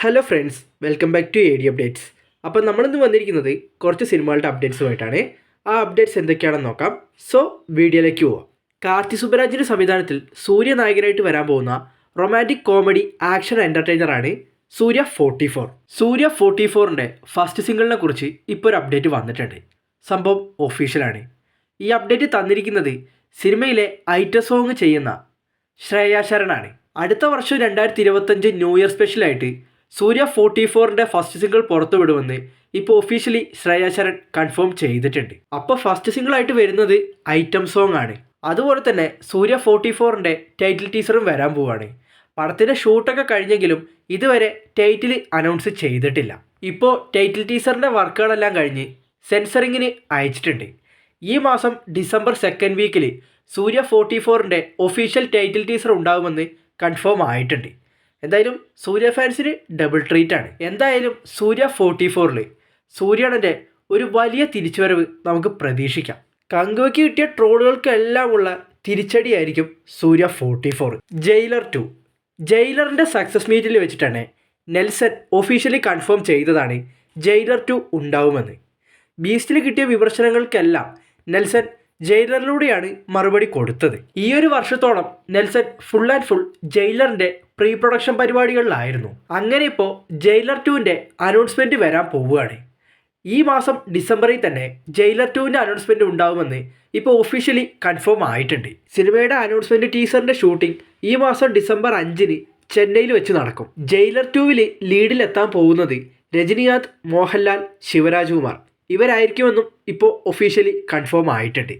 Hello friends welcome back to A D updates അപ്പോൾ നമ്മളിന്ന് വന്നിരിക്കുന്നത് കുറച്ച് സിനിമകളുടെ അപ്ഡേറ്റ്സുമായിട്ടാണ്. ആ അപ്ഡേറ്റ്സ് എന്തൊക്കെയാണെന്ന് നോക്കാം. സോ വീഡിയോയിലേക്ക് പോവാം. കാർത്തി സുബരാജിന്റെ സംവിധാനത്തിൽ സൂര്യ നായകനായിട്ട് വരാൻ പോകുന്ന romantic comedy action എന്റർടൈനറാണ് Suriya forty four Suriya forty ഫോറിന്റെ ഫസ്റ്റ് സിംഗിളിനെ കുറിച്ച് ഇപ്പോൾ ഒരു അപ്ഡേറ്റ് വന്നിട്ടുണ്ട്. സംഭവം ഒഫീഷ്യലാണ് ഈ അപ്ഡേറ്റ് തന്നിരിക്കുന്നത് സിനിമയിലെ ഐറ്റം സോങ് ചെയ്യുന്ന ശ്രേയ ശരണാണ് അടുത്ത വർഷം രണ്ടായിരത്തി ഇരുപത്തഞ്ച് ന്യൂ ഇയർ സ്പെഷ്യലായിട്ട് സൂര്യ ഫോർട്ടി ഫോറിന്റെ ഫസ്റ്റ് സിംഗിൾ പുറത്തുവിടുമെന്ന് ഇപ്പോൾ ഒഫീഷ്യലി ശ്രേയ കൺഫേം ചെയ്തിട്ടുണ്ട്. അപ്പോൾ ഫസ്റ്റ് സിംഗിളായിട്ട് വരുന്നത് ഐറ്റം സോങ് ആണ്. അതുപോലെ തന്നെ സൂര്യ ഫോർട്ടി ഫോറിന്റെ ടൈറ്റിൽ ടീസറും വരാൻ പോവാണ്. പടത്തിന്റെ ഷൂട്ടൊക്കെ കഴിഞ്ഞെങ്കിലും ഇതുവരെ ടൈറ്റിൽ അനൗൺസ് ചെയ്തിട്ടില്ല. ഇപ്പോൾ ടൈറ്റിൽ ടീസറിന്റെ വർക്കുകളെല്ലാം കഴിഞ്ഞ് സെൻസറിങ്ങിന് അയച്ചിട്ടുണ്ട്. ഈ മാസം ഡിസംബർ സെക്കൻഡ് വീക്കിൽ സൂര്യ ഫോർട്ടി ഫോറിന്റെ ഒഫീഷ്യൽ ടൈറ്റിൽ ടീസർ ഉണ്ടാകുമെന്ന് കൺഫേം ആയിട്ടുണ്ട്. എന്തായാലും സൂര്യ ഫാൻസിന് ഡബിൾ ട്രീറ്റ് ആണ്. എന്തായാലും സൂര്യ ഫോർട്ടി ഫോറിൽ സൂര്യണന്റെ ഒരു വലിയ തിരിച്ചുവരവ് നമുക്ക് പ്രതീക്ഷിക്കാം. കങ്കുവയ്ക്ക് കിട്ടിയ ട്രോളുകൾക്കെല്ലാം ഉള്ള തിരിച്ചടിയായിരിക്കും Suriya forty four Jailer two ജയിലറിന്റെ success മീറ്റിൽ വെച്ചിട്ടാണ് നെൽസൺ ഒഫീഷ്യലി കൺഫേം ചെയ്തതാണ് ജയിലർ ടു ഉണ്ടാവുമെന്ന്. ബീസ്റ്റിൽ കിട്ടിയ വിമർശനങ്ങൾക്കെല്ലാം നെൽസൺ ജയിലറിലൂടെയാണ് മറുപടി കൊടുത്തത്. ഈ ഒരു വർഷത്തോളം നെൽസൺ ഫുൾ ആൻഡ് ഫുൾ ജയിലറിന്റെ പ്രീ പ്രൊഡക്ഷൻ പരിപാടികളിലായിരുന്നു. അങ്ങനെ ഇപ്പോൾ ജയിലർ ടുവിന്റെ അനൗൺസ്മെന്റ് വരാൻ പോവുകയാണ്. ഈ മാസം ഡിസംബറിൽ തന്നെ ജയിലർ ടുവിന്റെ അനൗൺസ്മെന്റ് ഉണ്ടാവുമെന്ന് ഇപ്പോൾ ഒഫീഷ്യലി കൺഫേം ആയിട്ടുണ്ട്. സിനിമയുടെ അനൗൺസ്മെന്റ് ടീസറിന്റെ ഷൂട്ടിംഗ് ഈ മാസം ഡിസംബർ അഞ്ചിന് ചെന്നൈയിൽ വെച്ച് നടക്കും. ജയിലർ ടുവിൽ ലീഡിലെത്താൻ പോകുന്നത് രജനികാന്ത് മോഹൻലാൽ ശിവരാജ്കുമാർ. ഇവരായിരിക്കുമെന്നും ഇപ്പോൾ ഒഫീഷ്യലി കൺഫേം ആയിട്ടുണ്ട്.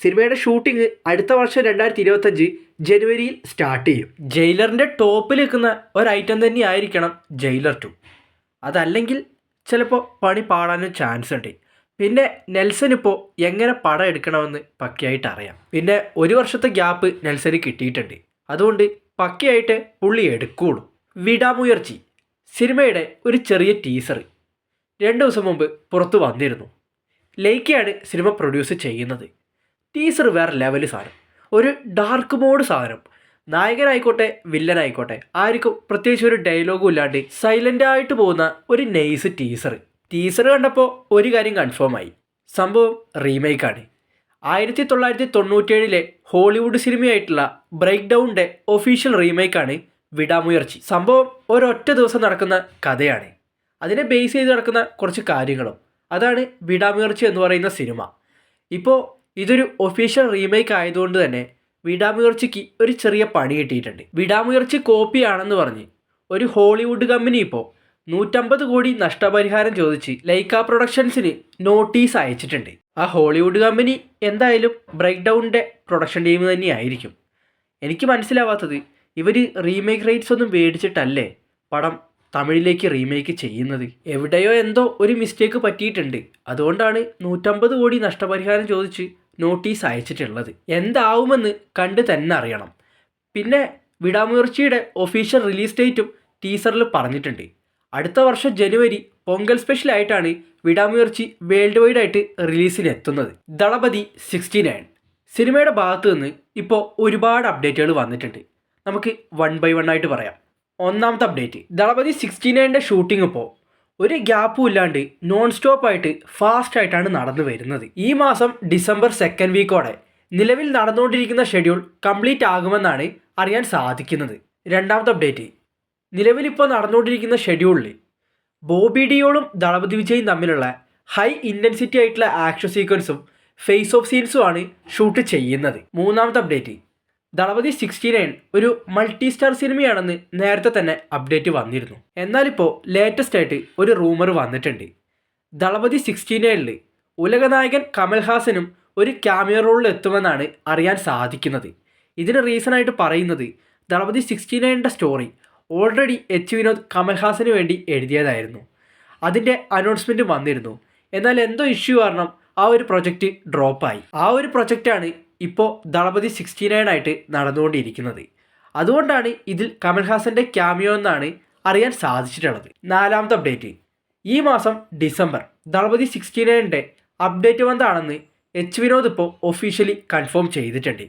സിനിമയുടെ ഷൂട്ടിംഗ് അടുത്ത വർഷം രണ്ടായിരത്തി ഇരുപത്തഞ്ച് ജനുവരിയിൽ സ്റ്റാർട്ട് ചെയ്യും. ജയിലറിന്റെ ടോപ്പിൽ നിൽക്കുന്ന ഒരു ഐറ്റം തന്നെ ആയിരിക്കണം ജയിലർ ടു അതല്ലെങ്കിൽ ചിലപ്പോൾ പണി പാടാനും ചാൻസ് ഉണ്ട്. പിന്നെ നെൽസൺ ഇപ്പോൾ എങ്ങനെ പടം എടുക്കണമെന്ന് പക്കയായിട്ട് അറിയാം. പിന്നെ ഒരു വർഷത്തെ ഗ്യാപ്പ് നെൽസന് കിട്ടിയിട്ടുണ്ട്. അതുകൊണ്ട് പക്കയായിട്ട് പുള്ളി എടുക്കുള്ളൂ. വിടാമുയർച്ചി സിനിമയുടെ ഒരു ചെറിയ ടീസർ രണ്ട് ദിവസം മുമ്പ് പുറത്ത് വന്നിരുന്നു. ലേക്കയാണ് സിനിമ പ്രൊഡ്യൂസ് ചെയ്യുന്നത്. ടീസർ വേറെ ലെവൽ സാധനം. ഒരു ഡാർക്ക് മോഡ് സാധനം. നായകനായിക്കോട്ടെ വില്ലനായിക്കോട്ടെ ആർക്കും പ്രത്യേകിച്ച് ഒരു ഡയലോഗും ഇല്ലാണ്ട് സൈലന്റ് ആയിട്ട് പോകുന്ന ഒരു നൈസ് ടീസർ ടീസർ കണ്ടപ്പോൾ ഒരു കാര്യം കൺഫേം ആയി. സംഭവം റീമേക്കാണ് ആയിരത്തി തൊള്ളായിരത്തി തൊണ്ണൂറ്റേഴിലെ ഹോളിവുഡ് സിനിമയായിട്ടുള്ള ബ്രേക്ക് ഡൗണിന്റെ ഒഫീഷ്യൽ റീമേക്കാണ് വിടാമുയർച്ചി. സംഭവം ഒരൊറ്റ ദിവസം നടക്കുന്ന കഥയാണ്. അതിനെ ബേസ് ചെയ്ത് നടക്കുന്ന കുറച്ച് കാര്യങ്ങളും. അതാണ് വിടാമുയർച്ചി എന്ന് പറയുന്ന സിനിമ. ഇപ്പോൾ ഇതൊരു ഒഫീഷ്യൽ റീമേക്ക് ആയതുകൊണ്ട് തന്നെ വിടാമുയർച്ചിക്ക് ഒരു ചെറിയ പണി കിട്ടിയിട്ടുണ്ട്. വിടാമുയർച്ചി കോപ്പിയാണെന്ന് പറഞ്ഞ് ഒരു ഹോളിവുഡ് കമ്പനി ഇപ്പോൾ നൂറ്റമ്പത് കോടി നഷ്ടപരിഹാരം ചോദിച്ച് ലൈക്ക പ്രൊഡക്ഷൻസിന് നോട്ടീസ് അയച്ചിട്ടുണ്ട്. ആ ഹോളിവുഡ് കമ്പനി എന്തായാലും ബ്രേക്ക് ഡൗണിന്റെ പ്രൊഡക്ഷൻ ടീം തന്നെയായിരിക്കും. എനിക്ക് മനസ്സിലാവാത്തത് ഇവർ റീമേക്ക് റൈറ്റ്സ് ഒന്നും മേടിച്ചിട്ടല്ലേ പടം തമിഴിലേക്ക് റീമേക്ക് ചെയ്യുന്നത്? എവിടെയോ എന്തോ ഒരു മിസ്റ്റേക്ക് പറ്റിയിട്ടുണ്ട്. അതുകൊണ്ടാണ് നൂറ്റമ്പത് കോടി നഷ്ടപരിഹാരം ചോദിച്ച് നോട്ടീസ് അയച്ചിട്ടുള്ളത്. എന്താവുമെന്ന് കണ്ട് തന്നെ അറിയണം. പിന്നെ വിടാമുയർച്ചയുടെ ഒഫീഷ്യൽ റിലീസ് ഡേറ്റും ടീസറിൽ പറഞ്ഞിട്ടുണ്ട്. അടുത്ത വർഷം ജനുവരി പൊങ്കൽ സ്പെഷ്യലായിട്ടാണ് വിടാമുയർച്ചി വേൾഡ് വൈഡ് ആയിട്ട് റിലീസിന് എത്തുന്നത് ദളപതി സിക്സ്റ്റി നയൻ സിനിമയുടെ ഭാഗത്ത് നിന്ന് ഇപ്പോൾ ഒരുപാട് അപ്ഡേറ്റുകൾ വന്നിട്ടുണ്ട്. നമുക്ക് വൺ ബൈ വൺ ആയിട്ട് പറയാം. ഒന്നാമത്തെ അപ്ഡേറ്റ് ദളപതി സിക്സ്റ്റി നയന്റെ ഷൂട്ടിംഗ് ഇപ്പോൾ ഒരു ഗ്യാപ്പും ഇല്ലാണ്ട് നോൺ സ്റ്റോപ്പ് ആയിട്ട് ഫാസ്റ്റ് ആയിട്ടാണ് നടന്നു വരുന്നത്. ഈ മാസം ഡിസംബർ സെക്കൻഡ് വീക്കോടെ നിലവിൽ നടന്നുകൊണ്ടിരിക്കുന്ന ഷെഡ്യൂൾ കംപ്ലീറ്റ് ആകുമെന്നാണ് അറിയാൻ സാധിക്കുന്നത്. രണ്ടാമത്തെ അപ്ഡേറ്റ് നിലവിലിപ്പോൾ നടന്നുകൊണ്ടിരിക്കുന്ന ഷെഡ്യൂളിൽ ബോബി ഡിയോളും ദളപതി വിജയും തമ്മിലുള്ള ഹൈ ഇന്റൻസിറ്റി ആയിട്ടുള്ള ആക്ഷൻ സീക്വൻസും ഫേസ് ഓഫ് സീൻസും ആണ് ഷൂട്ട് ചെയ്യുന്നത്. മൂന്നാമത്തെ അപ്ഡേറ്റ് ദളപതി സിക്സ്റ്റി നയൻ ഒരു മൾട്ടി സ്റ്റാർ സിനിമയാണെന്ന് നേരത്തെ തന്നെ അപ്ഡേറ്റ് വന്നിരുന്നു. എന്നാലിപ്പോൾ ലേറ്റസ്റ്റ് ആയിട്ട് ഒരു റൂമർ വന്നിട്ടുണ്ട്. ദളപതി സിക്സ്റ്റി നയനിൽ ഉലകനായകൻ കമൽഹാസനും ഒരു ക്യാമിയോ റോളിൽ എത്തുമെന്നാണ് അറിയാൻ സാധിക്കുന്നത്. ഇതിന് റീസണായിട്ട് പറയുന്നത് ദളപതി സിക്സ്റ്റി നയന്റെ സ്റ്റോറി ഓൾറെഡി എച്ച് വിനോദ് കമൽഹാസന് വേണ്ടി എഴുതിയതായിരുന്നു. അതിന്റെ അനൗൺസ്മെന്റ് വന്നിരുന്നു. എന്നാൽ എന്തോ ഇഷ്യൂ കാരണം ആ ഒരു പ്രൊജക്റ്റ് ഡ്രോപ്പായി ആ ഒരു പ്രൊജക്റ്റാണ് ഇപ്പോൾ ദളപതി സിക്സ്റ്റി നയൻ ആയിട്ട് നടന്നുകൊണ്ടിരിക്കുന്നത്. അതുകൊണ്ടാണ് ഇതിൽ കമൽഹാസന്റെ ക്യാമിയോ എന്നാണ് അറിയാൻ സാധിച്ചിട്ടുള്ളത്. നാലാമത്തെ അപ്ഡേറ്റ് ഈ മാസം ഡിസംബർ ദളപതി സിക്സ്റ്റി നയന്റെ അപ്ഡേറ്റ് വന്നതാണെന്ന് എച്ച് വിനോദ് ഇപ്പോൾ ഒഫീഷ്യലി കൺഫേം ചെയ്തിട്ടുണ്ട്.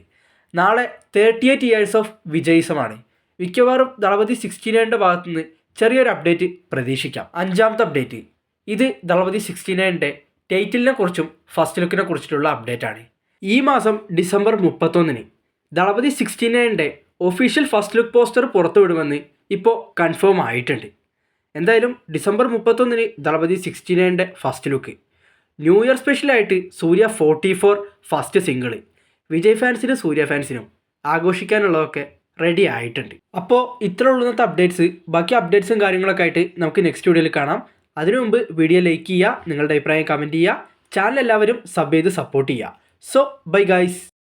നാളെ തേർട്ടി എയ്റ്റ് ഇയേഴ്സ് ഓഫ് വിജയിസമാണ്. മിക്കവാറും ദളപതി സിക്സ്റ്റി നയന്റെ ഭാഗത്തുനിന്ന് ചെറിയൊരു അപ്ഡേറ്റ് പ്രതീക്ഷിക്കാം. അഞ്ചാമത്തെ അപ്ഡേറ്റ് ഇത് ദളപതി സിക്സ്റ്റി നയന്റെ ടൈറ്റിലിനെ കുറിച്ചും ഫസ്റ്റ് ലുക്കിനെ കുറിച്ചിട്ടുള്ള അപ്ഡേറ്റ് ആണ്. ഈ മാസം ഡിസംബർ മുപ്പത്തൊന്നിന് ദളപതി സിക്സ്റ്റി നയന്റെ ഒഫീഷ്യൽ ഫസ്റ്റ് ലുക്ക് പോസ്റ്റർ പുറത്തുവിടുമെന്ന് ഇപ്പോൾ കൺഫേം ആയിട്ടുണ്ട്. എന്തായാലും ഡിസംബർ മുപ്പത്തൊന്നിന് ദളപതി സിക്സ്റ്റി നയന്റെ ഫസ്റ്റ് ലുക്ക് ന്യൂ ഇയർ സ്പെഷ്യലായിട്ട് Suriya forty four first single Vijay ഫാൻസിനും Suriya ഫാൻസിനും ആഘോഷിക്കാനുള്ളതൊക്കെ റെഡി ആയിട്ടുണ്ട്. അപ്പോൾ ഇത്ര ഉള്ളുന്നത്തെ അപ്ഡേറ്റ്സ് ബാക്കി അപ്ഡേറ്റ്സും കാര്യങ്ങളൊക്കെ ആയിട്ട് നമുക്ക് നെക്സ്റ്റ് വീഡിയോയിൽ കാണാം. അതിനു മുമ്പ് വീഡിയോ ലൈക്ക് ചെയ്യുക നിങ്ങളുടെ അഭിപ്രായം കമന്റ് ചെയ്യുക ചാനൽ എല്ലാവരും സബ് ചെയ്ത് സപ്പോർട്ട് ചെയ്യുക. So bye guys